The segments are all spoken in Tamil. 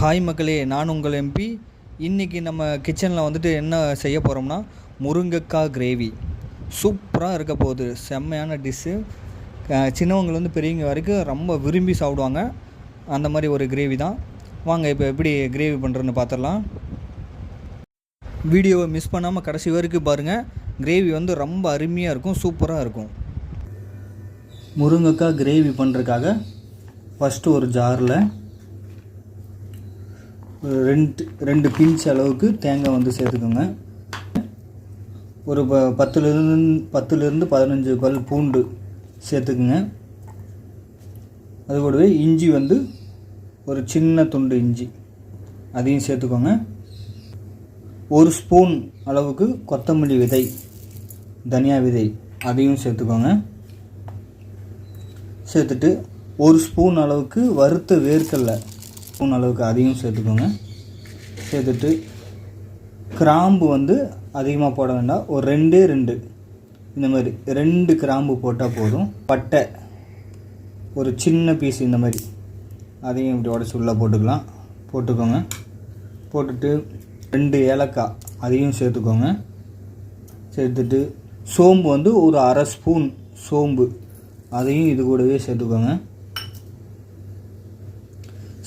ஹாய் மக்களே நான் உங்கள் எம்பி இன்றைக்கி நம்ம கிச்சனில் வந்துட்டு என்ன செய்ய போகிறோம்னா முருங்கைக்காய் கிரேவி சூப்பராக இருக்க போகுது. செம்மையான டிஷ்ஷு சின்னவங்கலேருந்து பெரியவங்க வரைக்கும் ரொம்ப விரும்பி சாப்பிடுவாங்க. அந்த மாதிரி ஒரு கிரேவி தான். வாங்க இப்போ எப்படி கிரேவி பண்ணுறதுன்னு பார்த்துடலாம் வீடியோவை மிஸ் பண்ணாமல் கடைசி வரைக்கும் பாருங்கள் கிரேவி வந்து ரொம்ப அருமையாக இருக்கும் சூப்பராக இருக்கும். முருங்கைக்காய் கிரேவி பண்ணுறதுக்காக ஃபஸ்ட்டு ஒரு ஜாரில் ரெண்டு ரெண்டு பிஞ்ச் அளவுக்கு தேங்காய் வந்து சேர்த்துக்கோங்க. ஒரு ப பத்துலேருந்து பத்துலேருந்து பதினஞ்சு பல் பூண்டு சேர்த்துக்குங்க. அது கூடவே இஞ்சி வந்து ஒரு சின்ன துண்டு இஞ்சி அதையும் சேர்த்துக்கோங்க. ஒரு ஸ்பூன் அளவுக்கு கொத்தமல்லி விதை தனியா விதை அதையும் சேர்த்துக்கோங்க. சேர்த்துட்டு ஒரு ஸ்பூன் அளவுக்கு வறுத்த வேர்க்கடலை ஸ்பூன் அளவுக்கு அதையும் சேர்த்துக்கோங்க. சேர்த்துட்டு கிராம்பு வந்து அதிகமாக போட வேண்டாம். ஒரு ரெண்டே ரெண்டு. இந்த மாதிரி ரெண்டு கிராம்பு போட்டால் போதும். பட்டை ஒரு சின்ன பீஸ் இந்த மாதிரி. அதையும் இப்படி உடச்சி உள்ளே போட்டுக்கலாம். போட்டுக்கோங்க. போட்டுட்டு ரெண்டு ஏலக்காய் அதையும் சேர்த்துக்கோங்க. சேர்த்துட்டு சோம்பு வந்து ஒரு அரை ஸ்பூன் சோம்பு. அதையும் இது கூடவே சேர்த்துக்கோங்க.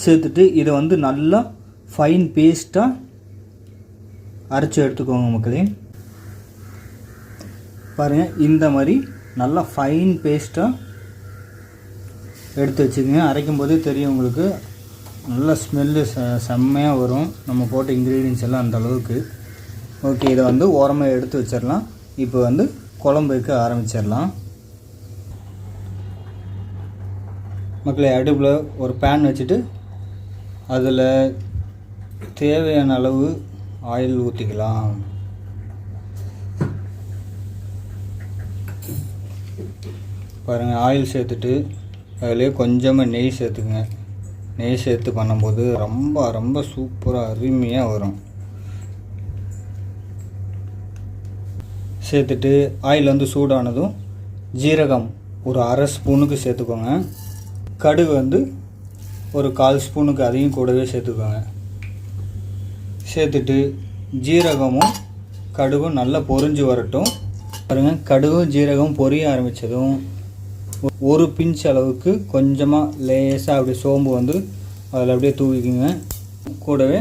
சேர்த்துட்டு இதை வந்து நல்லா ஃபைன் பேஸ்ட்டாக அரைச்சி எடுத்துக்கோங்க மக்களே. பாருங்கள் இந்த மாதிரி நல்லா ஃபைன் பேஸ்ட்டாக எடுத்து வச்சுக்கோங்க. அரைக்கும் போதே தெரியும் உங்களுக்கு. நல்ல ஸ்மெல்லு செ செம்மையாக வரும். நம்ம போட்ட இன்க்ரீடியன்ஸ் எல்லாம் அந்த அளவுக்கு. ஓகே இதை வந்து ஓரமாக எடுத்து வச்சிடலாம் இப்போ வந்து குழம்பு வைக்க ஆரம்பிச்சிடலாம் மக்களை அடுப்பில் ஒரு பேன் வச்சுட்டு அதில் தேவையான அளவு ஆயில் ஊற்றிக்கலாம் பாருங்கள் ஆயில் சேர்த்துட்டு அதிலே கொஞ்சமாக நெய் சேர்த்துக்குங்க. நெய் சேர்த்து பண்ணும்போது ரொம்ப ரொம்ப சூப்பராக அருமையாக வரும். சேர்த்துட்டு ஆயில் வந்து சூடானதும் ஜீரகம் ஒரு அரை ஸ்பூனுக்கு சேர்த்துக்கோங்க. கடுகு வந்து ஒரு கால் ஸ்பூனுக்கு அதையும் கூடவே சேர்த்துக்கோங்க. சேர்த்துட்டு ஜீரகமும் கடுகும் நல்லா பொரிஞ்சு வரட்டும். பாருங்கள் கடுகும் ஜீரகம் பொரிய ஆரம்பித்ததும் ஒரு பிஞ்ச் அளவுக்கு கொஞ்சமாக லேசாக அப்படியே சோம்பு வந்து அதில் அப்படியே தூவிக்குங்க. கூடவே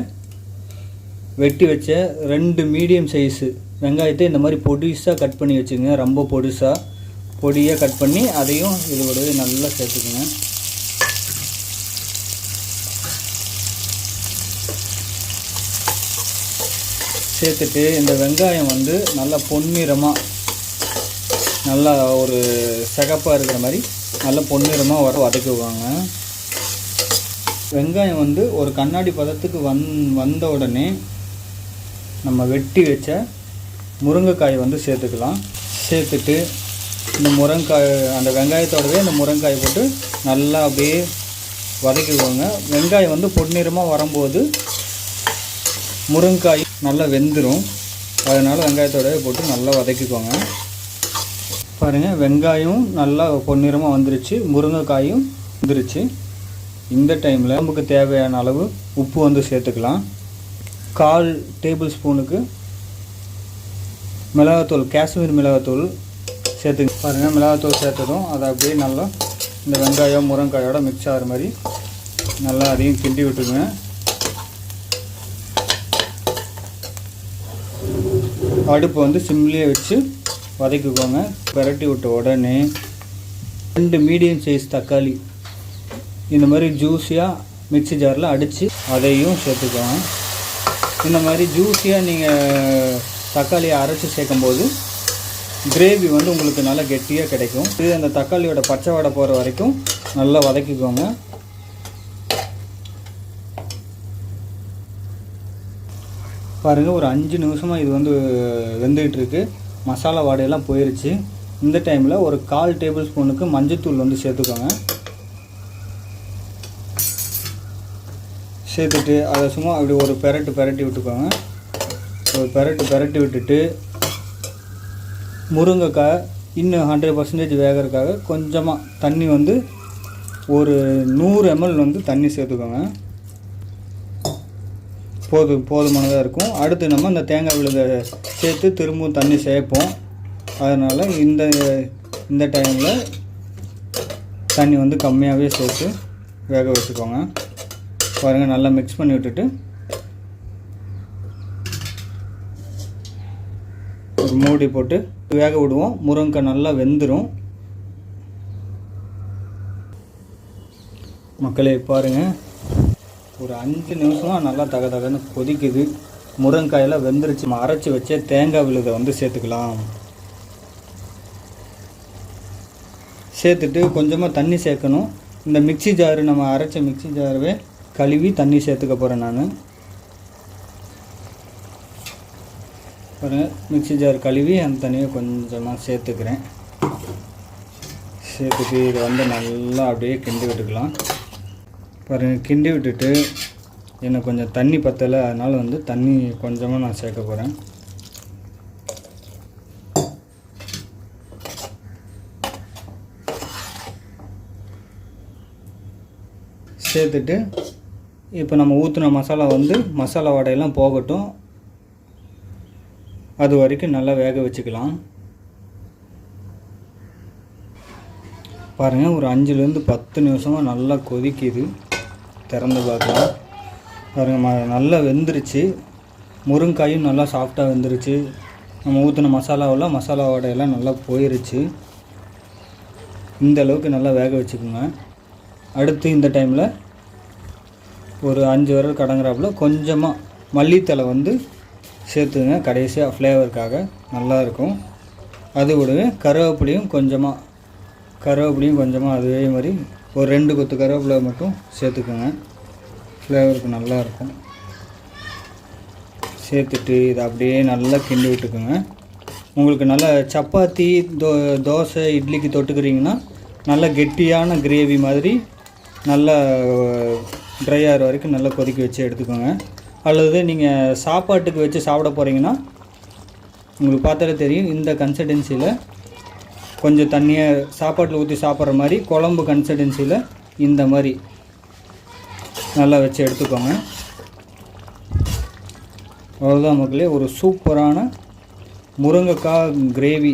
வெட்டி வச்ச ரெண்டு மீடியம் சைஸு வெங்காயத்தை இந்த மாதிரி பொடிசாக கட் பண்ணி வச்சுக்கோங்க. ரொம்ப பொடிசாக பொடியாக கட் பண்ணி அதையும் இது கூடவே நல்லா சேர்த்துக்குங்க. சேர்த்துட்டு இந்த வெங்காயம் வந்து நல்லா பொன்னிறமாக நல்லா ஒரு சிகப்பாக இருக்கிற மாதிரி நல்லா பொன்னிறமாக வர வதக்குவாங்க. வெங்காயம் வந்து ஒரு கண்ணாடி பதத்துக்கு வந் வந்த உடனே நம்ம வெட்டி வச்ச முருங்கைக்காயை வந்து சேர்த்துக்கலாம். சேர்த்துட்டு இந்த முருங்காய் அந்த வெங்காயத்தோடவே இந்த முருங்காய் போட்டு நல்லா அப்படியே வதக்கிக்குவாங்க வெங்காயம் வந்து பொன்னிறமாக வரும்போது முருங்காய் நல்லா வெந்துடும் அதனால் வெங்காயத்தோடவே போட்டு நல்லா வதக்கிக்கோங்க. பாருங்கள் வெங்காயம் நல்லா பொன்னிறமாக வந்துருச்சு. முருங்கைக்காயும் வந்துருச்சு. இந்த டைமில் நமக்கு தேவையான அளவு உப்பு வந்து சேர்த்துக்கலாம். கால் டேபிள் ஸ்பூனுக்கு மிளகாத்தூள் காஷ்மீர் மிளகாத்தூள் சேர்த்து பாருங்கள் மிளகாத்தூள் சேர்த்ததும் அதை அப்படியே நல்லா இந்த வெங்காயம் முருங்காயோட மிக்ஸ் ஆகிற மாதிரி நல்லா அதையும் கிண்டி விட்டுருங்க. அடுப்பு வந்து சிம்லேயே வச்சு வதக்கிக்கோங்க. பிரட்டி விட்ட உடனே ரெண்டு மீடியம் சைஸ் தக்காளி இந்த மாதிரி ஜூஸியாக மிக்ஸி ஜாரில் அடித்து அதையும் சேர்த்துக்கோங்க. இந்த மாதிரி ஜூஸியாக நீங்கள் தக்காளியை அரைச்சி சேர்க்கும்போது கிரேவி வந்து உங்களுக்கு நல்லா கெட்டியாக கிடைக்கும். இது அந்த தக்காளியோட பச்சை வடை போகிற வரைக்கும் நல்லா வதக்கிக்கோங்க. பாருங்கள் ஒரு அஞ்சு நிமிஷமாக இது வந்து வெந்துக்கிட்டு மசாலா வாடையெல்லாம் போயிடுச்சு இந்த டைமில் ஒரு கால் டேபிள் ஸ்பூனுக்கு மஞ்சத்தூள் வந்து சேர்த்துக்கோங்க. சேர்த்துட்டு அதை சும்மா அப்படி ஒரு பெரட்டு பெரட்டி விட்டுக்கோங்க. ஒரு பெரட்டு பெரட்டி விட்டுட்டு முருங்கைக்காய் இன்னும் ஹண்ட்ரட் பர்சன்டேஜ் வேகிறதுக்காக கொஞ்சமாக தண்ணி வந்து ஒரு நூறு எம்எல் வந்து தண்ணி சேர்த்துக்கோங்க. போது போதுமானதாக இருக்கும். அடுத்து நம்ம இந்த தேங்காய் விழுந்த சேர்த்து திரும்பவும் தண்ணி சேர்ப்போம். அதனால் இந்த இந்த டைமில் தண்ணி வந்து கம்மியாகவே சேர்த்து வேக வச்சுக்கோங்க. பாருங்கள் நல்லா மிக்ஸ் பண்ணி விட்டுட்டு. ஒரு மூடி போட்டு வேக விடுவோம். முருங்கை நல்லா வெந்துடும் மக்களே பாருங்கள் ஒரு அஞ்சு நிமிஷமாக நல்லா தக தகன்னு கொதிக்குது. முருங்கைக்காயெல்லாம் வெந்துருச்சு. நம்ம அரைச்சி வச்ச தேங்காய் விழுதை வந்து சேர்த்துக்கலாம். சேர்த்துட்டு கொஞ்சமாக தண்ணி சேர்க்கணும். இந்த மிக்ஸி ஜாரு நம்ம அரைச்ச மிக்ஸி ஜாருவே கழுவி தண்ணி சேர்த்துக்க போகிறேன் நான். பாருங்கள் மிக்ஸி ஜார் கழுவி அந்த தண்ணியை கொஞ்சமாக சேர்த்துக்கிறேன். சேர்த்துட்டு இதை வந்து நல்லா அப்படியே கிண்டி விட்டுக்கலாம். பாருங்கள் கிண்டி விட்டுட்டு எனக்கு கொஞ்சம் தண்ணி பத்தலை அதனால் வந்து தண்ணி கொஞ்சமாக நான் சேர்க்க போகிறேன் சேர்த்துட்டு இப்போ நம்ம ஊற்றின மசாலா வந்து மசாலா வடையெல்லாம் போகட்டும். அது வரைக்கும் நல்லா வேக வச்சுக்கலாம். பாருங்கள் ஒரு அஞ்சுலேருந்து பத்து நிமிஷமாக நல்லா கொதிக்குது. திறந்து பார்க்கலாம். பாருங்கள் நல்லா வெந்துருச்சு. முருங்காயும் நல்லா சாஃப்டாக வெந்துருச்சு. நம்ம ஊற்றின மசாலாவெல்லாம் மசாலா வடையெல்லாம் நல்லா போயிருச்சு. இந்த அளவுக்கு நல்லா வேக வச்சுக்கோங்க. அடுத்து இந்த டைமில் ஒரு அஞ்சு விரல் கடங்குறாப்புல கொஞ்சமாக மல்லித்தலை வந்து சேர்த்துங்க கடைசியாக ஃப்ளேவருக்காக நல்லாயிருக்கும் அது கூடவே கருவேப்பிலையும் கொஞ்சமாக கருவேப்பிலையும் கொஞ்சமாக அதே மாதிரி ஒரு ரெண்டு கொத்து கருவேப்பிலை மட்டும் சேர்த்துக்கோங்க. ஃப்ளேவருக்கு நல்லாயிருக்கும் சேர்த்துட்டு இதை அப்படியே நல்லா கிண்டி விட்டுக்குங்க. உங்களுக்கு நல்லா சப்பாத்தி தோ தோசை இட்லிக்கு தொட்டுக்கிறீங்கன்னா நல்லா கெட்டியான கிரேவி மாதிரி நல்லா ட்ரை ஆகிற வரைக்கும் நல்லா கொதிக்க வச்சு எடுத்துக்கோங்க. அல்லது நீங்கள் சாப்பாட்டுக்கு வச்சு சாப்பிட போகிறீங்கன்னா உங்களுக்கு பார்த்தாலே தெரியும் இந்த கன்சிஸ்டன்சியில் கொஞ்சம் தண்ணியை சாப்பாட்டில் ஊற்றி சாப்பிட்ற மாதிரி குழம்பு கன்சிஸ்டன்சியில் இந்த மாதிரி நல்லா வச்சு எடுத்துக்கோங்க. அவ்வளோதான் மக்களே ஒரு சூப்பரான முருங்கைக்காய் கிரேவி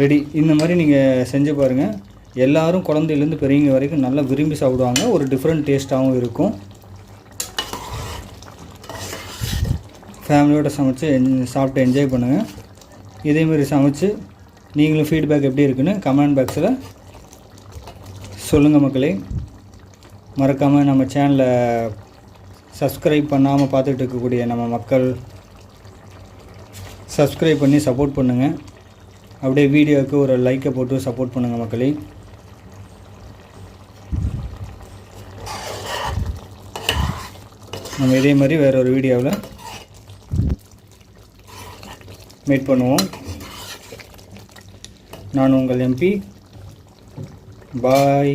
ரெடி இந்த மாதிரி நீங்கள் செஞ்சு பாருங்கள் எல்லோரும் குழந்தையிலேருந்து பெரியவங்க வரைக்கும் நல்லா விரும்பி சாப்பிடுவாங்க. ஒரு டிஃப்ரெண்ட் டேஸ்ட்டாகவும் இருக்கும். ஃபேமிலியோடு சமைச்சு என் சாப்பிட்டு என்ஜாய் பண்ணுங்கள் இதேமாரி சமைச்சு நீங்களும் ஃபீட்பேக் எப்படி இருக்குன்னு கமெண்ட் பாக்ஸில் சொல்லுங்கள் மக்களே. மறக்காமல் நம்ம சேனலை சப்ஸ்கிரைப் பண்ணாமல் பார்த்துட்டு இருக்கக்கூடிய நம்ம மக்கள் சப்ஸ்கிரைப் பண்ணி சப்போர்ட் பண்ணுங்கள் அப்படியே வீடியோவுக்கு ஒரு லைக்கை போட்டு சப்போர்ட் பண்ணுங்கள் மக்களே. நம்ம இதே மாதிரி வேற ஒரு வீடியோவில் மீட் பண்ணுவோம். நான் உங்கள் எம்பி பாய்